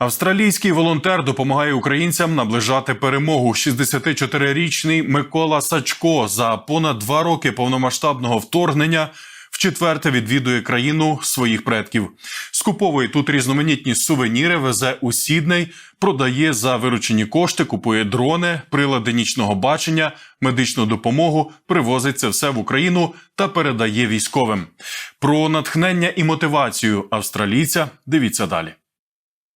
Австралійський волонтер допомагає українцям наближати перемогу. 64-річний Микола Сачко за понад два роки повномасштабного вторгнення вчетверте відвідує країну своїх предків. Скуповує тут різноманітні сувеніри, везе у Сідней, продає за виручені кошти, купує дрони, прилади нічного бачення, медичну допомогу, привозить це все в Україну та передає військовим. Про натхнення і мотивацію австралійця дивіться далі.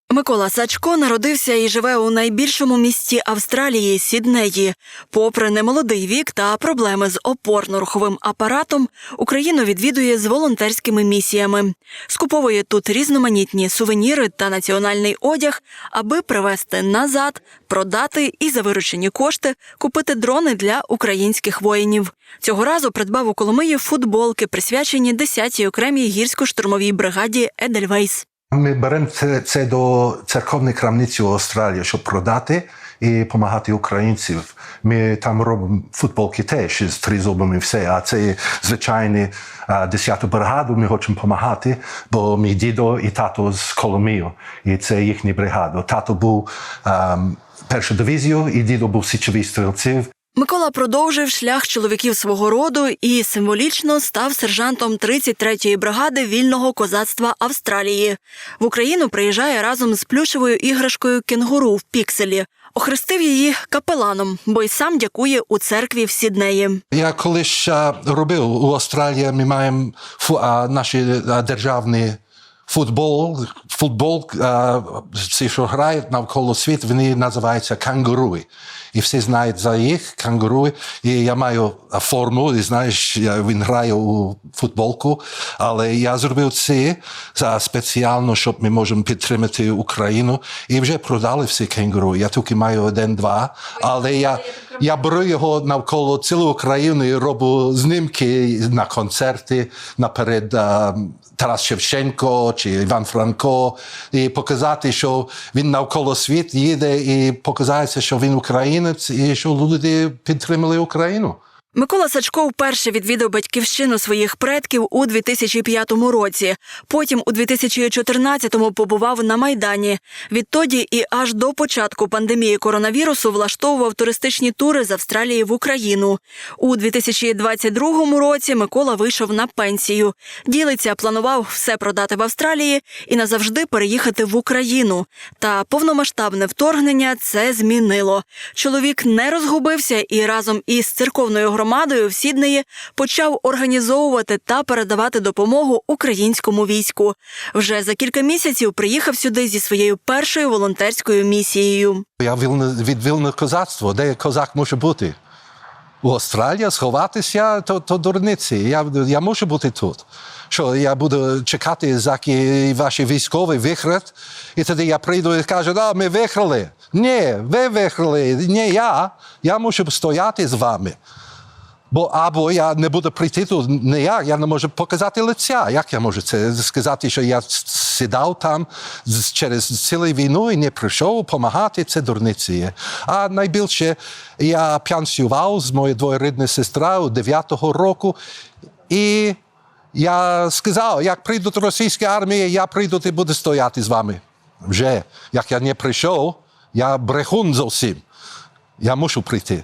Микола Сачко народився і живе у найбільшому місті Австралії Сіднеї. Попри немолодий вік та проблеми з опорно-руховим апаратом, Україну відвідує з волонтерськими місіями. Скуповує тут різноманітні сувеніри та національний одяг, аби привезти назад, продати і за виручені кошти купити дрони для українських воїнів. Цього разу придбав у Коломиї футболки, присвячені 10-й окремій гірсько-штурмовій бригаді Едельвейс. Ми беремо це, це до церковної крамниці у Австралії, щоб продати і допомагати українцям. Ми там робимо футболки теж з тризубами все, а це звичайні 10-ту бригаду ми хочемо допомагати, бо мій дідо і тато з Коломію, і це їхня бригада. Тато був ем, першу дивізію, і дідо був січовий стрільців. Микола продовжив шлях чоловіків свого роду і символічно став сержантом 33-ї бригади вільного козацтва Австралії. В Україну приїжджає разом з плюшевою іграшкою кенгуру в пікселі. Охрестив її капеланом, бо й сам дякує у церкві в Сіднеї. Я колись а, робив у Австралії, ми маємо фу, наші а, державні футбол, футбол, а, всі, що грають навколо світу, вони називаються кангуруи. І всі знають за їх кангуруи. І я маю форму, і знаєш, він грає у футболку, але я зробив це спеціально, щоб ми можемо підтримати Україну. І вже продали всі кенгуру. Я тільки маю один-два, але я, я беру його навколо цілу Україну і роблю знімки на концерти наперед. а, Тарас Шевченко чи Іван Франко, і показати, що він навколо світ їде, і показається, що він українець, і що люди підтримали Україну. Микола Сачко вперше відвідав батьківщину своїх предків у 2005 році. Потім у 2014-му побував на Майдані. Відтоді і аж до початку пандемії коронавірусу влаштовував туристичні тури з Австралії в Україну. У 2022 році Микола вийшов на пенсію. Ділиться, планував все продати в Австралії і назавжди переїхати в Україну. Та повномасштабне вторгнення це змінило. Чоловік не розгубився і разом із церковною громадою в Сіднеї почав організовувати та передавати допомогу українському війську. Вже за кілька місяців приїхав сюди зі своєю першою волонтерською місією. Я від вільне козацтво, де козак може бути? У Австралії сховатися, то, то дурниці. Я, я можу бути тут. Що я буду чекати, заки ваші військові виграють, і тоді я прийду і кажу, да, ми виграли. Ні, ви виграли, не я. Я мушу стояти з вами. Бо або я не буду прийти тут, не я, я не можу показати лиця. Як я можу це сказати, що я сідав там через цілу війну і не прийшов допомагати, це дурниці. А найбільше я пенсіював з моєю двоюрідною сестрою 9-го року, і я сказав, як прийдуть російські армії, я прийду і буду стояти з вами. Вже, як я не прийшов, я брехун зовсім. Я мушу прийти.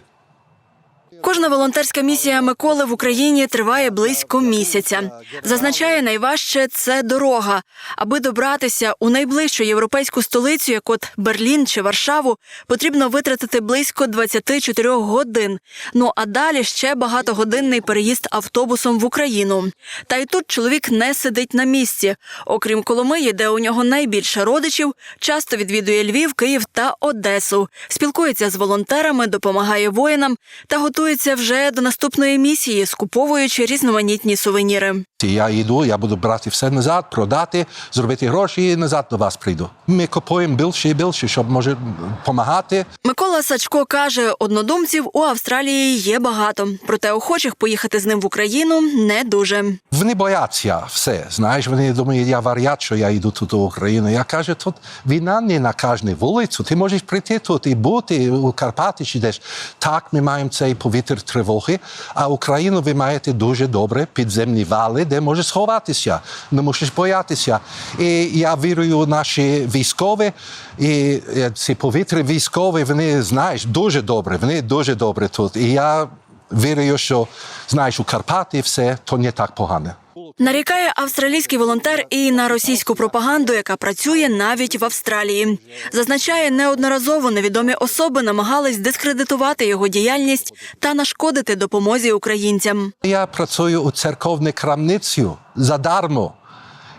Кожна волонтерська місія Миколи в Україні триває близько місяця. Зазначає, найважче це дорога. Аби добратися у найближчу європейську столицю, як от Берлін чи Варшаву, потрібно витратити близько 24 годин. Ну а далі ще багатогодинний переїзд автобусом в Україну. Та й тут чоловік не сидить на місці. Окрім Коломиї, де у нього найбільше родичів, часто відвідує Львів, Київ та Одесу. Спілкується з волонтерами, допомагає воїнам та готується вже до наступної місії, скуповуючи різноманітні сувеніри. Я йду, я буду брати все назад, продати, зробити гроші і назад до вас прийду. Ми купуємо більше і більше, щоб може допомагати. Микола Сачко каже, однодумців у Австралії є багато, проте охочих поїхати з ним в Україну не дуже. Вони бояться все. Знаєш, вони думають, я варіат, що я йду тут у Україну. Я кажу, тут війна не на кожній вулицю. Ти можеш прийти тут і бути у Карпати чи десь. Так, ми маємо цей повинен повітря тривоги, а Україну ви маєте дуже добре підземні вали, де можеш сховатися, не мусиш боятися. І я вірю у наші військові, і е, ці повітря військові, вони знаєш дуже добре, вони дуже добре тут. І я вірю, що знаєш, у Карпаті все то не так погано. Нарікає австралійський волонтер і на російську пропаганду, яка працює навіть в Австралії. Зазначає, неодноразово невідомі особи намагались дискредитувати його діяльність та нашкодити допомозі українцям. Я працюю у церковній крамниці задармо.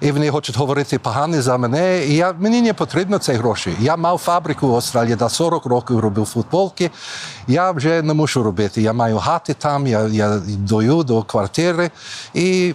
І вони хочуть говорити погане за мене. І я, мені не потрібно ці гроші. Я мав фабрику в Австралії до 40 років робив футболки. Я вже не мушу робити. Я маю хати там, я, я даю до квартири. І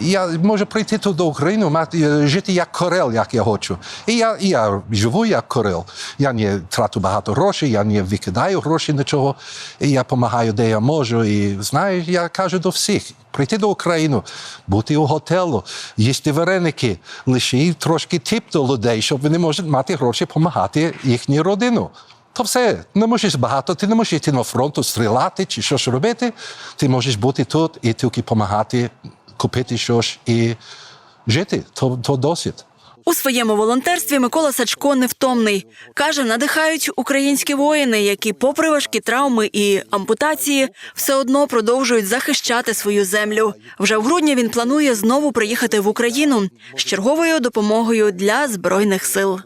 я можу прийти тут до України, мати, жити як корел, як я хочу. І я, і я живу як корел. Я не трату багато грошей, я не викидаю гроші нічого. І я допомагаю, де я можу. І знаєш, я кажу до всіх. Прийти до України, бути у готелу, їсти вареники, лише трошки тип до людей, щоб вони можуть мати гроші допомагати їхній родину. То все, не можеш багато, ти не можеш йти на фронту стріляти чи щось робити. Ти можеш бути тут і тільки допомагати, купити щось і жити. То, то досить. У своєму волонтерстві Микола Сачко невтомний. Каже, надихають українські воїни, які, попри важкі травми і ампутації, все одно продовжують захищати свою землю. Вже в грудні він планує знову приїхати в Україну з черговою допомогою для збройних сил.